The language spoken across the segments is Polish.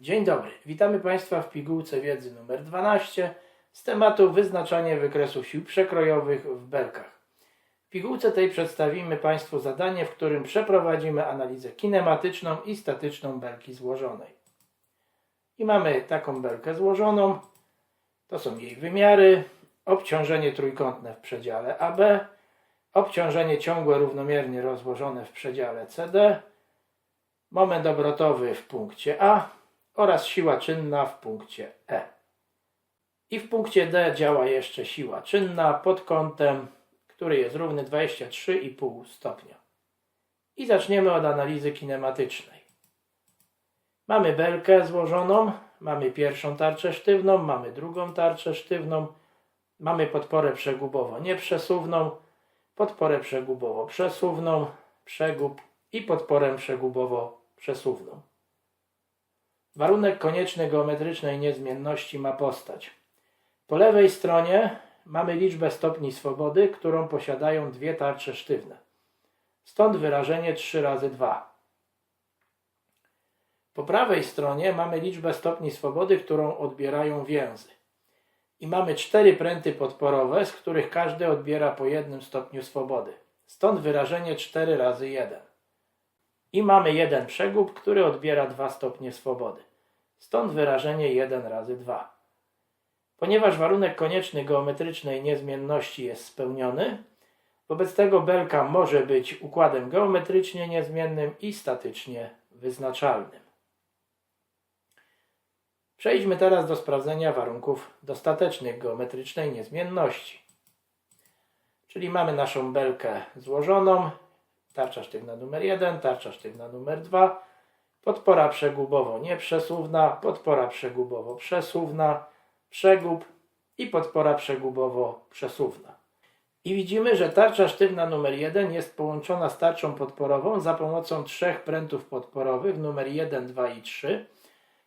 Dzień dobry, witamy Państwa w pigułce wiedzy numer 12 z tematu wyznaczanie wykresów sił przekrojowych w belkach. W pigułce tej przedstawimy Państwu zadanie, w którym przeprowadzimy analizę kinematyczną i statyczną belki złożonej. I mamy taką belkę złożoną, to są jej wymiary, obciążenie trójkątne w przedziale AB, obciążenie ciągłe równomiernie rozłożone w przedziale CD, moment obrotowy w punkcie A oraz siła czynna w punkcie E. I w punkcie D działa jeszcze siła czynna pod kątem, który jest równy 23,5 stopnia. I zaczniemy od analizy kinematycznej. Mamy belkę złożoną, mamy pierwszą tarczę sztywną, mamy drugą tarczę sztywną, mamy podporę przegubowo-nieprzesuwną, podporę przegubowo-przesuwną, przegub i podporę przegubowo-przesuwną. Warunek konieczny geometrycznej niezmienności ma postać. Po lewej stronie mamy liczbę stopni swobody, którą posiadają dwie tarcze sztywne. Stąd wyrażenie 3 razy 2. Po prawej stronie mamy liczbę stopni swobody, którą odbierają więzy. I mamy cztery pręty podporowe, z których każdy odbiera po jednym stopniu swobody. Stąd wyrażenie 4 razy 1. I mamy jeden przegub, który odbiera 2 stopnie swobody. Stąd wyrażenie 1 razy 2. Ponieważ warunek konieczny geometrycznej niezmienności jest spełniony, wobec tego belka może być układem geometrycznie niezmiennym i statycznie wyznaczalnym. Przejdźmy teraz do sprawdzenia warunków dostatecznych geometrycznej niezmienności. Czyli mamy naszą belkę złożoną, tarcza sztywna numer 1, tarcza sztywna numer 2, podpora przegubowo-nieprzesuwna, podpora przegubowo-przesuwna, przegub i podpora przegubowo-przesuwna. I widzimy, że tarcza sztywna numer 1 jest połączona z tarczą podporową za pomocą trzech prętów podporowych numer 1, 2 i 3,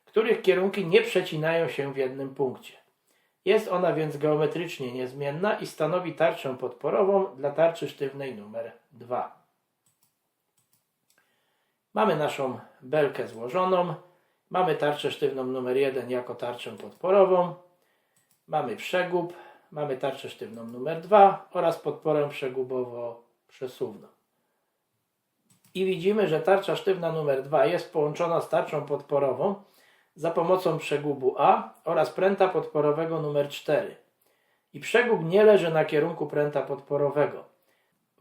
których kierunki nie przecinają się w jednym punkcie. Jest ona więc geometrycznie niezmienna i stanowi tarczę podporową dla tarczy sztywnej numer 2. Mamy naszą belkę złożoną, mamy tarczę sztywną numer 1 jako tarczę podporową, mamy przegub, mamy tarczę sztywną numer 2 oraz podporę przegubowo-przesuwną. I widzimy, że tarcza sztywna numer 2 jest połączona z tarczą podporową za pomocą przegubu A oraz pręta podporowego numer 4. I przegub nie leży na kierunku pręta podporowego.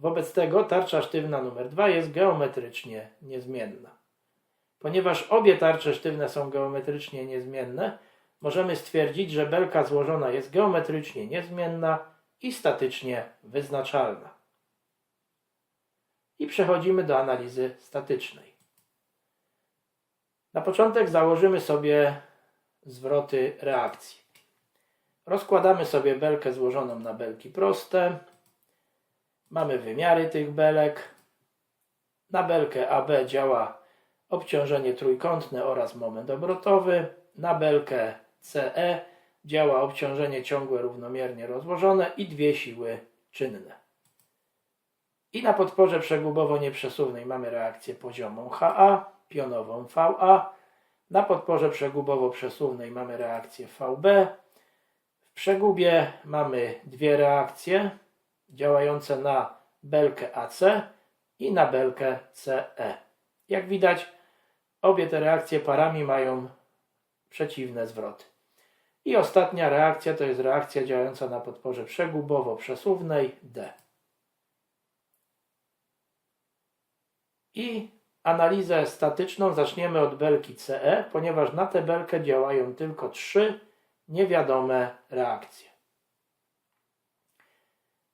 Wobec tego tarcza sztywna numer 2 jest geometrycznie niezmienna. Ponieważ obie tarcze sztywne są geometrycznie niezmienne, możemy stwierdzić, że belka złożona jest geometrycznie niezmienna i statycznie wyznaczalna. I przechodzimy do analizy statycznej. Na początek założymy sobie zwroty reakcji. Rozkładamy sobie belkę złożoną na belki proste. Mamy wymiary tych belek. Na belkę AB działa obciążenie trójkątne oraz moment obrotowy. Na belkę CE działa obciążenie ciągłe równomiernie rozłożone i dwie siły czynne. I na podporze przegubowo-nieprzesuwnej mamy reakcję poziomą HA, pionową VA. Na podporze przegubowo-przesuwnej mamy reakcję VB. W przegubie mamy dwie reakcje działające na belkę AC i na belkę CE. Jak widać, obie te reakcje parami mają przeciwne zwroty. I ostatnia reakcja to jest reakcja działająca na podporze przegubowo-przesuwnej D. I analizę statyczną zaczniemy od belki CE, ponieważ na tę belkę działają tylko trzy niewiadome reakcje.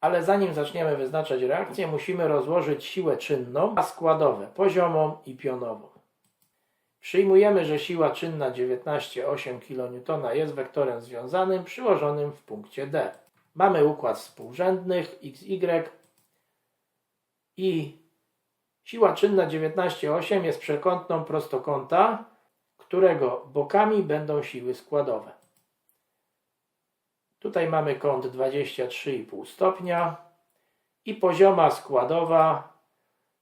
Ale zanim zaczniemy wyznaczać reakcję, musimy rozłożyć siłę czynną na składowe, poziomą i pionową. Przyjmujemy, że siła czynna 19,8 kN jest wektorem związanym przyłożonym w punkcie D. Mamy układ współrzędnych XY i siła czynna 19,8 jest przekątną prostokąta, którego bokami będą siły składowe. Tutaj mamy kąt 23,5 stopnia i pozioma składowa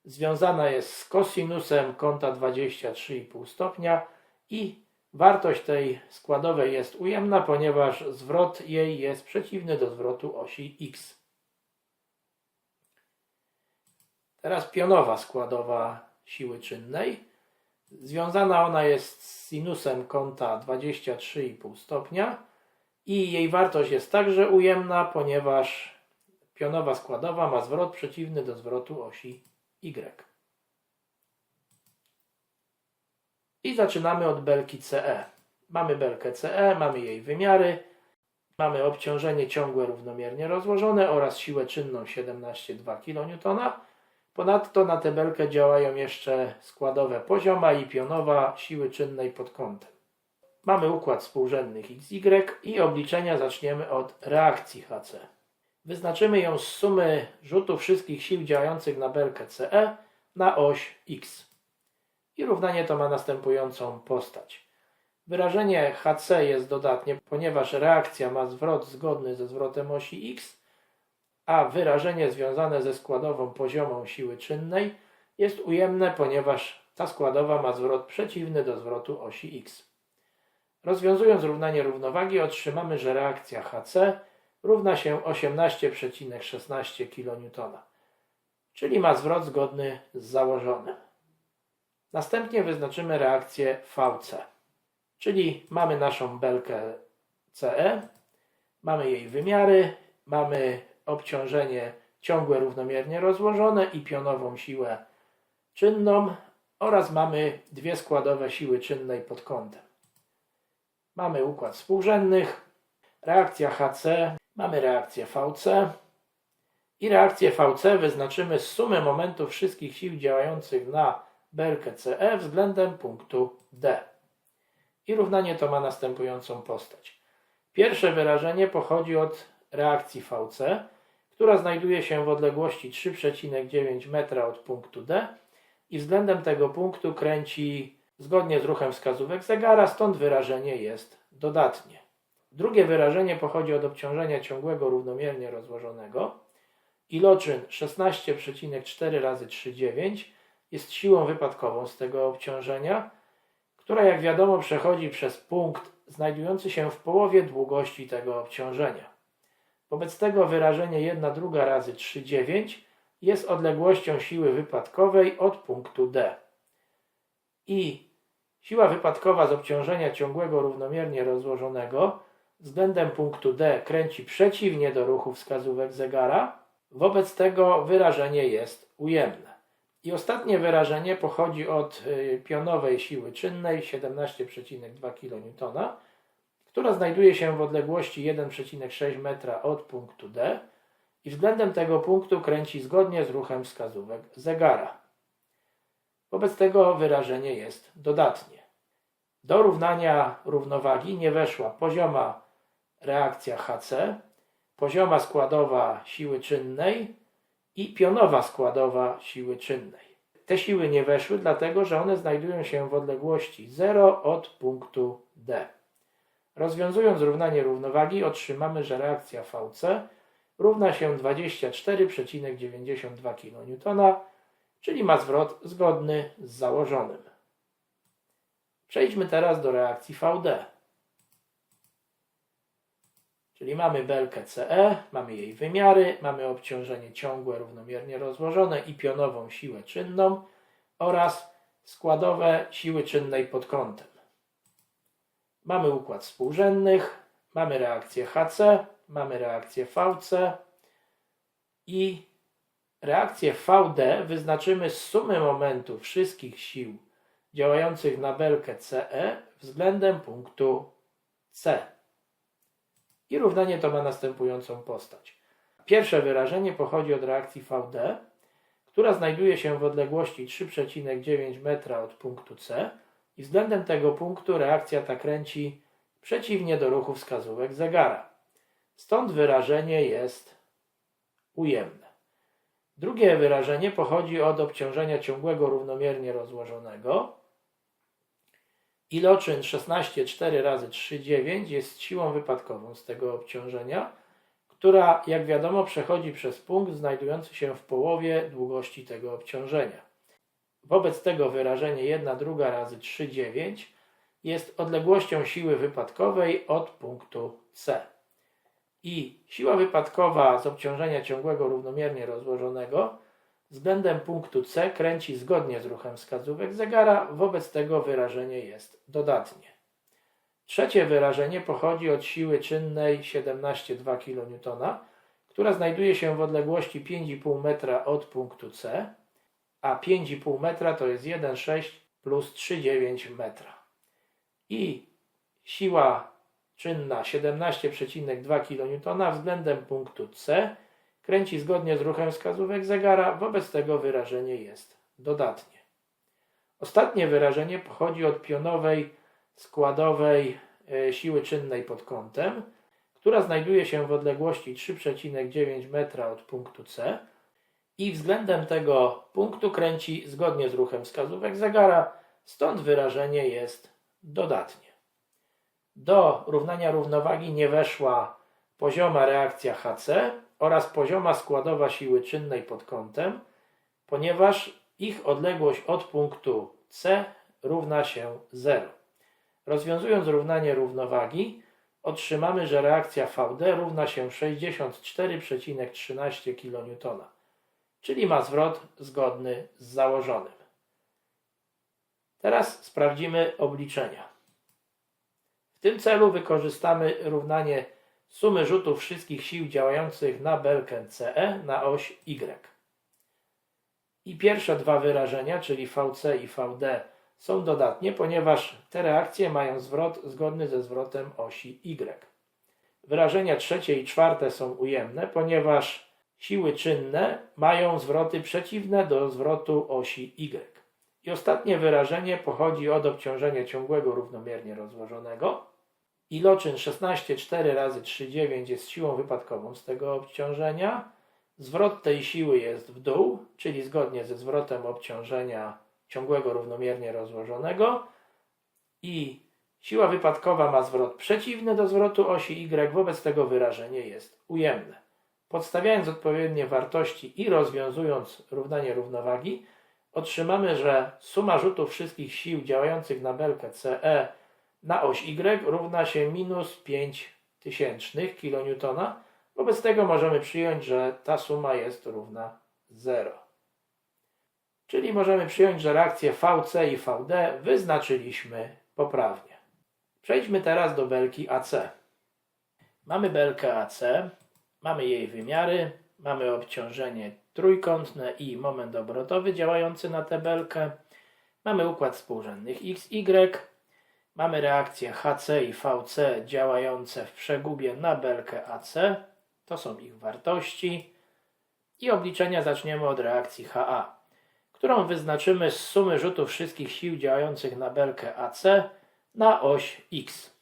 związana jest z kosinusem kąta 23,5 stopnia i Wartość tej składowej jest ujemna, ponieważ zwrot jej jest przeciwny do zwrotu osi x. Teraz pionowa składowa siły czynnej. Związana ona jest z sinusem kąta 23,5 stopnia i jej wartość jest także ujemna, ponieważ pionowa składowa ma zwrot przeciwny do zwrotu osi y. I zaczynamy od belki CE. Mamy belkę CE, mamy jej wymiary, mamy obciążenie ciągłe równomiernie rozłożone oraz siłę czynną 17,2 kN. Ponadto na tę belkę działają jeszcze składowe pozioma i pionowa siły czynnej pod kątem. Mamy układ współrzędny XY i obliczenia zaczniemy od reakcji HC. Wyznaczymy ją z sumy rzutu wszystkich sił działających na belkę CE na oś X. I równanie to ma następującą postać. Wyrażenie HC jest dodatnie, ponieważ reakcja ma zwrot zgodny ze zwrotem osi X, a wyrażenie związane ze składową poziomą siły czynnej jest ujemne, ponieważ ta składowa ma zwrot przeciwny do zwrotu osi X. Rozwiązując równanie równowagi otrzymamy, że reakcja HC równa się 18,16 kN, czyli ma zwrot zgodny z założonym. Następnie wyznaczymy reakcję VC, czyli mamy naszą belkę CE, mamy jej wymiary, mamy obciążenie ciągłe równomiernie rozłożone i pionową siłę czynną oraz mamy dwie składowe siły czynnej pod kątem. Mamy układ współrzędnych, reakcja HC, mamy reakcję VC i reakcję VC wyznaczymy z sumy momentów wszystkich sił działających na belkę CE względem punktu D. I równanie to ma następującą postać. Pierwsze wyrażenie pochodzi od reakcji VC, która znajduje się w odległości 3,9 metra od punktu D i względem tego punktu kręci zgodnie z ruchem wskazówek zegara, stąd wyrażenie jest dodatnie. Drugie wyrażenie pochodzi od obciążenia ciągłego równomiernie rozłożonego. Iloczyn 16,4 razy 3,9 jest siłą wypadkową z tego obciążenia, która jak wiadomo przechodzi przez punkt znajdujący się w połowie długości tego obciążenia. Wobec tego wyrażenie 1 druga razy 3,9 jest odległością siły wypadkowej od punktu D. I siła wypadkowa z obciążenia ciągłego równomiernie rozłożonego względem punktu D kręci przeciwnie do ruchu wskazówek zegara, wobec tego wyrażenie jest ujemne. I ostatnie wyrażenie pochodzi od y, pionowej siły czynnej 17,2 kN, która znajduje się w odległości 1,6 metra od punktu D i względem tego punktu kręci zgodnie z ruchem wskazówek zegara. Wobec tego wyrażenie jest dodatnie. Do równania równowagi nie weszła pozioma reakcja HC, pozioma składowa siły czynnej i pionowa składowa siły czynnej. Te siły nie weszły, dlatego że one znajdują się w odległości 0 od punktu D. Rozwiązując równanie równowagi otrzymamy, że reakcja VC równa się 24,92 kN, czyli ma zwrot zgodny z założonym. Przejdźmy teraz do reakcji VD. Czyli mamy belkę CE, mamy jej wymiary, mamy obciążenie ciągłe równomiernie rozłożone i pionową siłę czynną oraz składowe siły czynnej pod kątem. Mamy układ współrzędnych, mamy reakcję HC, mamy reakcję VC i reakcję VD wyznaczymy z sumy momentów wszystkich sił działających na belkę CE względem punktu C. I równanie to ma następującą postać. Pierwsze wyrażenie pochodzi od reakcji VD, która znajduje się w odległości 3,9 metra od punktu C i względem tego punktu reakcja ta kręci przeciwnie do ruchu wskazówek zegara. Stąd wyrażenie jest ujemne. Drugie wyrażenie pochodzi od obciążenia ciągłego równomiernie rozłożonego. Iloczyn 16,4 razy 3,9 jest siłą wypadkową z tego obciążenia, która, jak wiadomo, przechodzi przez punkt znajdujący się w połowie długości tego obciążenia. Wobec tego wyrażenie 1 druga razy 3,9 jest odległością siły wypadkowej od punktu C. I siła wypadkowa z obciążenia ciągłego równomiernie rozłożonego względem punktu C kręci zgodnie z ruchem wskazówek zegara, wobec tego wyrażenie jest dodatnie. Trzecie wyrażenie pochodzi od siły czynnej 17,2 kN, która znajduje się w odległości 5,5 metra od punktu C, a 5,5 metra to jest 1,6 plus 3,9 metra. I siła czynna 17,2 kN względem punktu C kręci zgodnie z ruchem wskazówek zegara, wobec tego wyrażenie jest dodatnie. Ostatnie wyrażenie pochodzi od pionowej składowej e, siły czynnej pod kątem, która znajduje się w odległości 3,9 metra od punktu C i względem tego punktu kręci zgodnie z ruchem wskazówek zegara, stąd wyrażenie jest dodatnie. Do równania równowagi nie weszła pozioma reakcja HC oraz pozioma składowa siły czynnej pod kątem, ponieważ ich odległość od punktu C równa się 0. Rozwiązując równanie równowagi, otrzymamy, że reakcja VD równa się 64,13 kN, czyli ma zwrot zgodny z założonym. Teraz sprawdzimy obliczenia. Tym celu wykorzystamy równanie sumy rzutów wszystkich sił działających na belkę CE na oś Y. I pierwsze dwa wyrażenia, czyli VC i VD, są dodatnie, ponieważ te reakcje mają zwrot zgodny ze zwrotem osi Y. Wyrażenia trzecie i czwarte są ujemne, ponieważ siły czynne mają zwroty przeciwne do zwrotu osi Y. I ostatnie wyrażenie pochodzi od obciążenia ciągłego równomiernie rozłożonego. Iloczyn 16,4 razy 3,9 jest siłą wypadkową z tego obciążenia. Zwrot tej siły jest w dół, czyli zgodnie ze zwrotem obciążenia ciągłego równomiernie rozłożonego. I siła wypadkowa ma zwrot przeciwny do zwrotu osi Y, wobec tego wyrażenie jest ujemne. Podstawiając odpowiednie wartości i rozwiązując równanie równowagi, otrzymamy, że suma rzutów wszystkich sił działających na belkę CE na oś Y równa się minus 5 tysięcznych kN. Wobec tego możemy przyjąć, że ta suma jest równa 0. Czyli możemy przyjąć, że reakcje VC i VD wyznaczyliśmy poprawnie. Przejdźmy teraz do belki AC. Mamy belkę AC, mamy jej wymiary, mamy obciążenie trójkątne i moment obrotowy działający na tę belkę. Mamy układ współrzędnych XY, mamy reakcje HC i VC działające w przegubie na belkę AC. To są ich wartości. I obliczenia zaczniemy od reakcji HA, którą wyznaczymy z sumy rzutów wszystkich sił działających na belkę AC na oś X.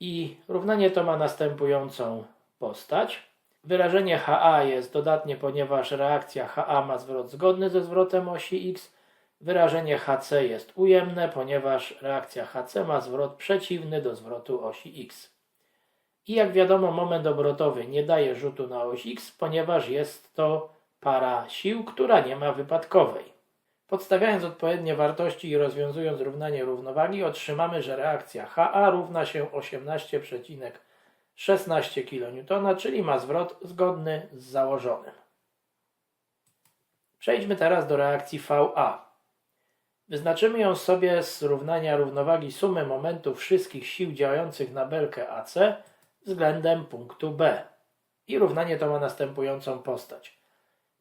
I równanie to ma następującą postać. Wyrażenie HA jest dodatnie, ponieważ reakcja HA ma zwrot zgodny ze zwrotem osi X. Wyrażenie HC jest ujemne, ponieważ reakcja HC ma zwrot przeciwny do zwrotu osi X. I jak wiadomo, moment obrotowy nie daje rzutu na oś X, ponieważ jest to para sił, która nie ma wypadkowej. Podstawiając odpowiednie wartości i rozwiązując równanie równowagi, otrzymamy, że reakcja HA równa się 18,5 16 kN, czyli ma zwrot zgodny z założonym. Przejdźmy teraz do reakcji VA. Wyznaczymy ją sobie z równania równowagi sumy momentów wszystkich sił działających na belkę AC względem punktu B. I równanie to ma następującą postać.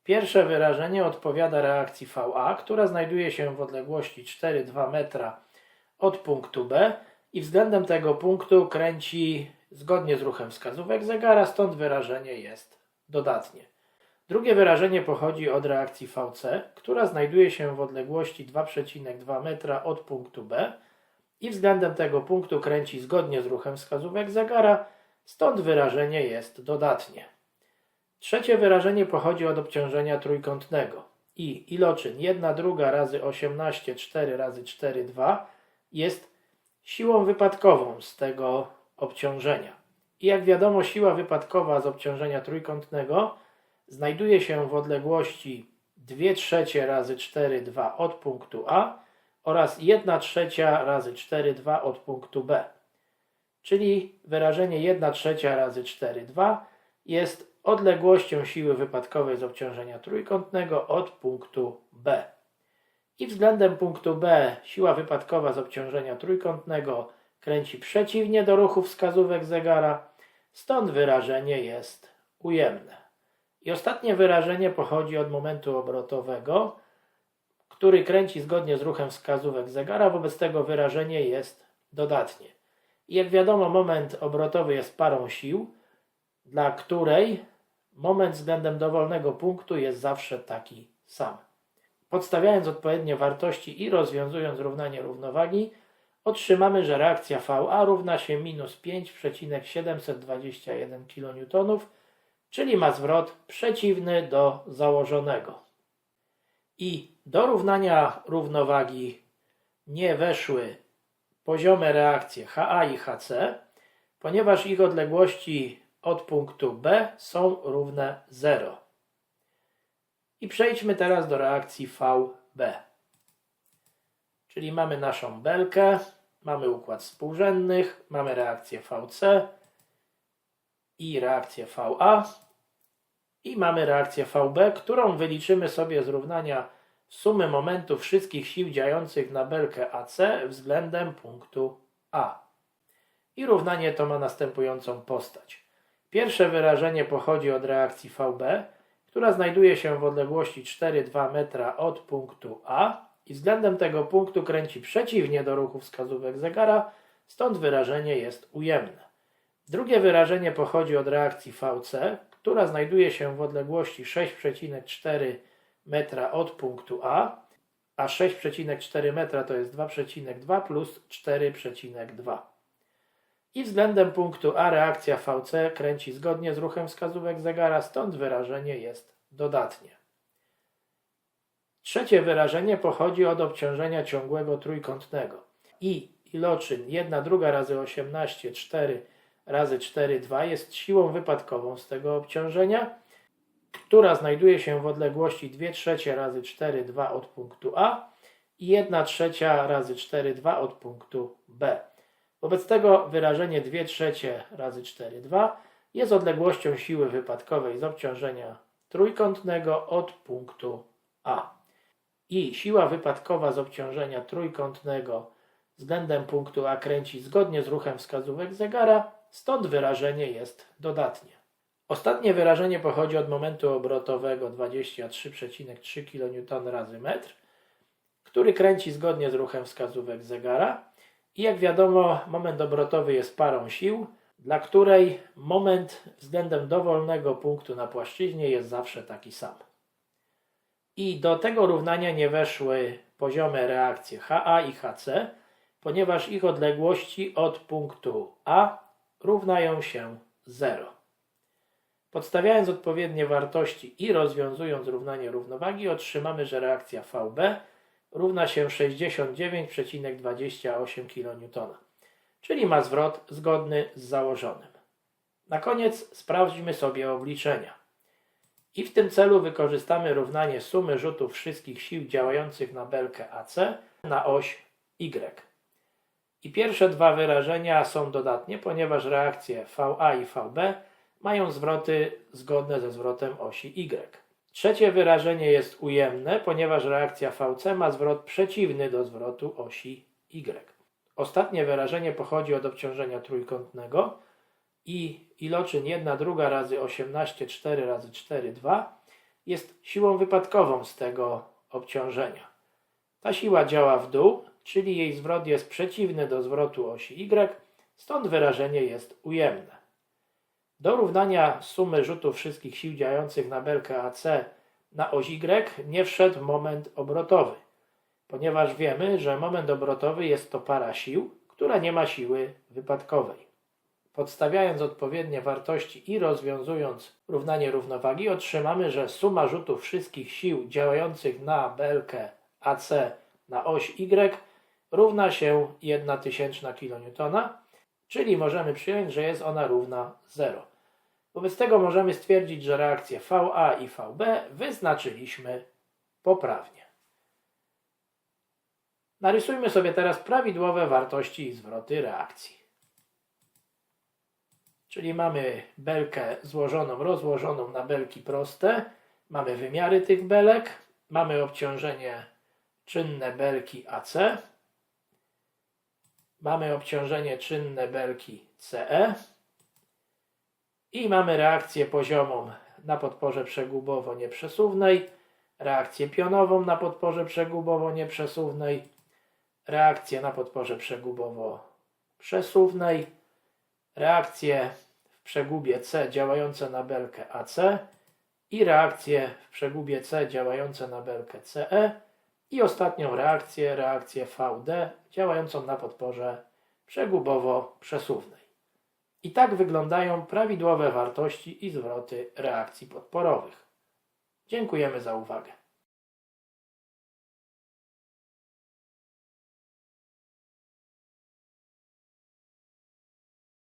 Pierwsze wyrażenie odpowiada reakcji VA, która znajduje się w odległości 4,2 metra od punktu B i względem tego punktu kręci zgodnie z ruchem wskazówek zegara, stąd wyrażenie jest dodatnie. Drugie wyrażenie pochodzi od reakcji VC, która znajduje się w odległości 2,2 metra od punktu B i względem tego punktu kręci zgodnie z ruchem wskazówek zegara, stąd wyrażenie jest dodatnie. Trzecie wyrażenie pochodzi od obciążenia trójkątnego i iloczyn 1 druga razy 18 4 razy 4 2 jest siłą wypadkową z tego obciążenia. I jak wiadomo, siła wypadkowa z obciążenia trójkątnego znajduje się w odległości 2 trzecie razy 4, 2 od punktu A oraz 1 trzecia razy 4, 2 od punktu B. Czyli wyrażenie 1 trzecia razy 4, 2 jest odległością siły wypadkowej z obciążenia trójkątnego od punktu B. I względem punktu B siła wypadkowa z obciążenia trójkątnego kręci przeciwnie do ruchu wskazówek zegara, stąd wyrażenie jest ujemne. I ostatnie wyrażenie pochodzi od momentu obrotowego, który kręci zgodnie z ruchem wskazówek zegara, wobec tego wyrażenie jest dodatnie. I jak wiadomo, moment obrotowy jest parą sił, dla której moment względem dowolnego punktu jest zawsze taki sam. Podstawiając odpowiednie wartości i rozwiązując równanie równowagi, otrzymamy, że reakcja VA równa się minus 5,721 kN, czyli ma zwrot przeciwny do założonego. I do równania równowagi nie weszły poziome reakcje HA i HC, ponieważ ich odległości od punktu B są równe 0. I przejdźmy teraz do reakcji VB. Czyli mamy naszą belkę, mamy układ współrzędnych, mamy reakcję VC i reakcję VA i mamy reakcję VB, którą wyliczymy sobie z równania sumy momentów wszystkich sił działających na belkę AC względem punktu A. I równanie to ma następującą postać. Pierwsze wyrażenie pochodzi od reakcji VB, która znajduje się w odległości 4,2 metra od punktu A i względem tego punktu kręci przeciwnie do ruchu wskazówek zegara, stąd wyrażenie jest ujemne. Drugie wyrażenie pochodzi od reakcji VC, która znajduje się w odległości 6,4 metra od punktu A, a 6,4 metra to jest 2,2 plus 4,2. I względem punktu A reakcja VC kręci zgodnie z ruchem wskazówek zegara, stąd wyrażenie jest dodatnie. Trzecie wyrażenie pochodzi od obciążenia ciągłego trójkątnego. I iloczyn 1 druga razy 18, 4 razy 4, 2 jest siłą wypadkową z tego obciążenia, która znajduje się w odległości 2 trzecie razy 4, 2 od punktu A i 1 trzecia razy 4, 2 od punktu B. Wobec tego wyrażenie 2 trzecie razy 4, 2 jest odległością siły wypadkowej z obciążenia trójkątnego od punktu A. I siła wypadkowa z obciążenia trójkątnego względem punktu A kręci zgodnie z ruchem wskazówek zegara, stąd wyrażenie jest dodatnie. Ostatnie wyrażenie pochodzi od momentu obrotowego 23,3 kN razy metr, który kręci zgodnie z ruchem wskazówek zegara. I jak wiadomo, moment obrotowy jest parą sił, dla której moment względem dowolnego punktu na płaszczyźnie jest zawsze taki sam. I do tego równania nie weszły poziome reakcje HA i HC, ponieważ ich odległości od punktu A równają się 0. Podstawiając odpowiednie wartości i rozwiązując równanie równowagi, otrzymamy, że reakcja VB równa się 69,28 kN, czyli ma zwrot zgodny z założonym. Na koniec sprawdźmy sobie obliczenia. I w tym celu wykorzystamy równanie sumy rzutów wszystkich sił działających na belkę AC na oś Y. I pierwsze dwa wyrażenia są dodatnie, ponieważ reakcje VA i VB mają zwroty zgodne ze zwrotem osi Y. Trzecie wyrażenie jest ujemne, ponieważ reakcja VC ma zwrot przeciwny do zwrotu osi Y. Ostatnie wyrażenie pochodzi od obciążenia trójkątnego i iloczyn 1 druga razy 18 4 razy 4 2 jest siłą wypadkową z tego obciążenia. Ta siła działa w dół, czyli jej zwrot jest przeciwny do zwrotu osi Y, stąd wyrażenie jest ujemne. Do równania sumy rzutów wszystkich sił działających na belkę AC na oś Y nie wszedł moment obrotowy, ponieważ wiemy, że moment obrotowy jest to para sił, która nie ma siły wypadkowej. Podstawiając odpowiednie wartości i rozwiązując równanie równowagi, otrzymamy, że suma rzutów wszystkich sił działających na belkę AC na oś Y równa się 1 tysięczna kN, czyli możemy przyjąć, że jest ona równa 0. Wobec tego możemy stwierdzić, że reakcje VA i VB wyznaczyliśmy poprawnie. Narysujmy sobie teraz prawidłowe wartości i zwroty reakcji. Czyli mamy belkę złożoną, rozłożoną na belki proste, mamy wymiary tych belek, mamy obciążenie czynne belki AC, mamy obciążenie czynne belki CE i mamy reakcję poziomą na podporze przegubowo-nieprzesuwnej, reakcję pionową na podporze przegubowo-nieprzesuwnej, reakcję na podporze przegubowo-przesuwnej, reakcje w przegubie C działające na belkę AC i reakcje w przegubie C działające na belkę CE i ostatnią reakcję, reakcję VD działającą na podporze przegubowo-przesuwnej. I tak wyglądają prawidłowe wartości i zwroty reakcji podporowych. Dziękujemy za uwagę.